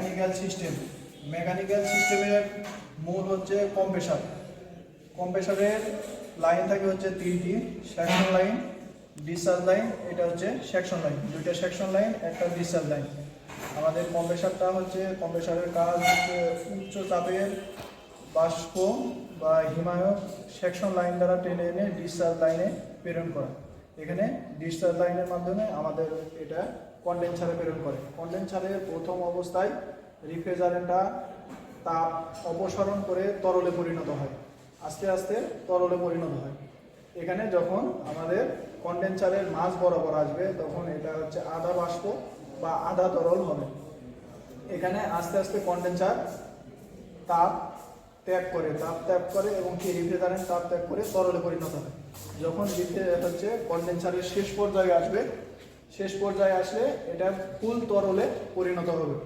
Mechanical system mechanical সিস্টেমের মূল হচ্ছে কম্প্রেসার কম্প্রেসারের লাইন থাকে হচ্ছে তিনটি। সেকশন লাইন ডিসচার্জ লাইন এটা হচ্ছে সেকশন লাইন দুইটা সেকশন লাইন একটা ডিসচার্জ লাইন আমাদের কম্প্রেসারটা হচ্ছে কম্প্রেসারের কাজ হচ্ছে উচ্চ চাপের বাষ্প বা হিমায়ক সেকশন লাইন দ্বারা টেনে এনে ডিসচার্জ লাইনে প্রেরণ করা। এখানে ডিসচার্জ লাইনের মাধ্যমে আমাদের এটা কন্ডেন্সারে প্রেরণ করে। কন্ডেন্সারের প্রথম অবস্থায় রিফ্রিজারেন্টটা তাপ অপসারণ করে তরলে পরিণত হয়। আস্তে আস্তে তরলে পরিণত হয়। এখানে যখন আমাদের কন্ডেন্সারের মাঝ বরাবর আসবে, তখন এটা হচ্ছে আধা বাষ্প বা আধা তরল হবে। এখানে আস্তে আস্তে কন্ডেন্সার তাপ ত্যাগ করে, তাপ ত্যাগ করে এবং কি রিফ্রিজারেন্ট তাপ ত্যাগ করে তরলে পরিণত হয়। যখন হচ্ছে কন্ডেন্সারের শেষ পর্যায়ে আসবে শেষ পর্যায়ে আসলে এটা ফুল তরলে পরিণত হবে।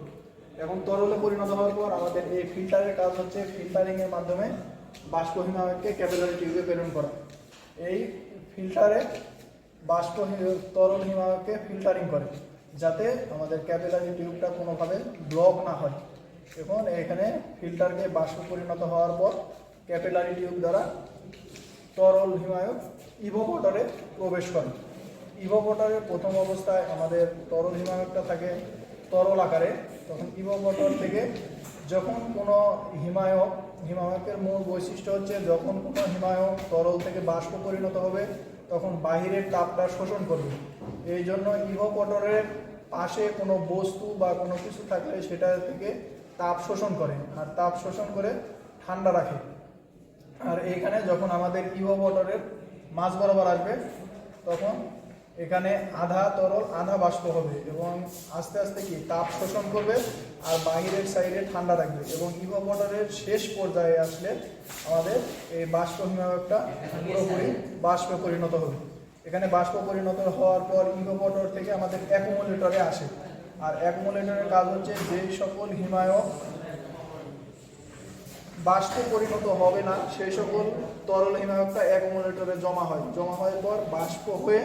এখন তরলে পরিণত হওয়ার পর আমাদের এই ফিল্টারের কাজ হচ্ছে ফিল্টারিং এর মাধ্যমে বাষ্প হিমায়ককে ক্যাপিলারি টিউবে প্রেরণ করা। এই ফিল্টারে বাষ্প তরল হিমায়ককে ফিল্টারিং করে, যাতে আমাদের ক্যাপিলারি টিউবটা কোনোভাবে ব্লক না হয়। এখন এখানে ফিল্টারকে বাষ্প পরিণত হওয়ার পর ক্যাপিলারি টিউব দ্বারা তরল হিমায়ক ইভোপোটারে প্রবেশ করে। ইভোপোটারের প্রথম অবস্থায় আমাদের তরল হিমায়কটা থাকে তরল আকারে, তখন ইভোপোটর থেকে যখন কোনো হিমায়ক, হিমায়কের মূল বৈশিষ্ট্য হচ্ছে যখন কোনো হিমায়ক তরল থেকে বাষ্প পরিণত হবে, তখন বাহিরের তাপটা শোষণ করবে। এই জন্য ইভোপোটরের পাশে কোনো বস্তু বা কোনো কিছু থাকলে সেটা থেকে তাপ শোষণ করে, আর তাপ শোষণ করে ঠান্ডা রাখে। আর এইখানে যখন আমাদের ইভো মোটরের মাঝ বরাবর আসবে, তখন এখানে আধা তরল, আধা বাষ্প হবে এবং আস্তে আস্তে কি? তাপ শোষণ করবে আর বাইরের সাইডে ঠান্ডা থাকবে এবং ইভো মোটরের শেষ পর্যায়ে আসলে আমাদের এই বাষ্প হিমায়কটা পুরোপুরি বাষ্পে পরিণত হবে। এখানে বাষ্প পরিণত হওয়ার পর ইভো মোটর থেকে আমাদের অ্যাকুমুলেটরে আসে। আর অ্যাকুমুলেটরের কাজ হচ্ছে যেই সকল হিমায়ক বাষ্পে পরিণত হবে না, সেই সকল তরল হিমায়কটা অ্যাকুমুলেটরে জমা হয়। জমা হওয়ার পর বাষ্প হয়ে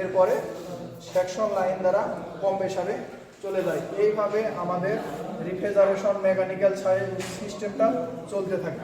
এরপরে সেকশন লাইন দ্বারা কম্প্রেসারে চলে যায়। এইভাবে আমাদের রিফ্রিজারেশন মেকানিক্যাল সিস্টেমটা চলতে থাকে।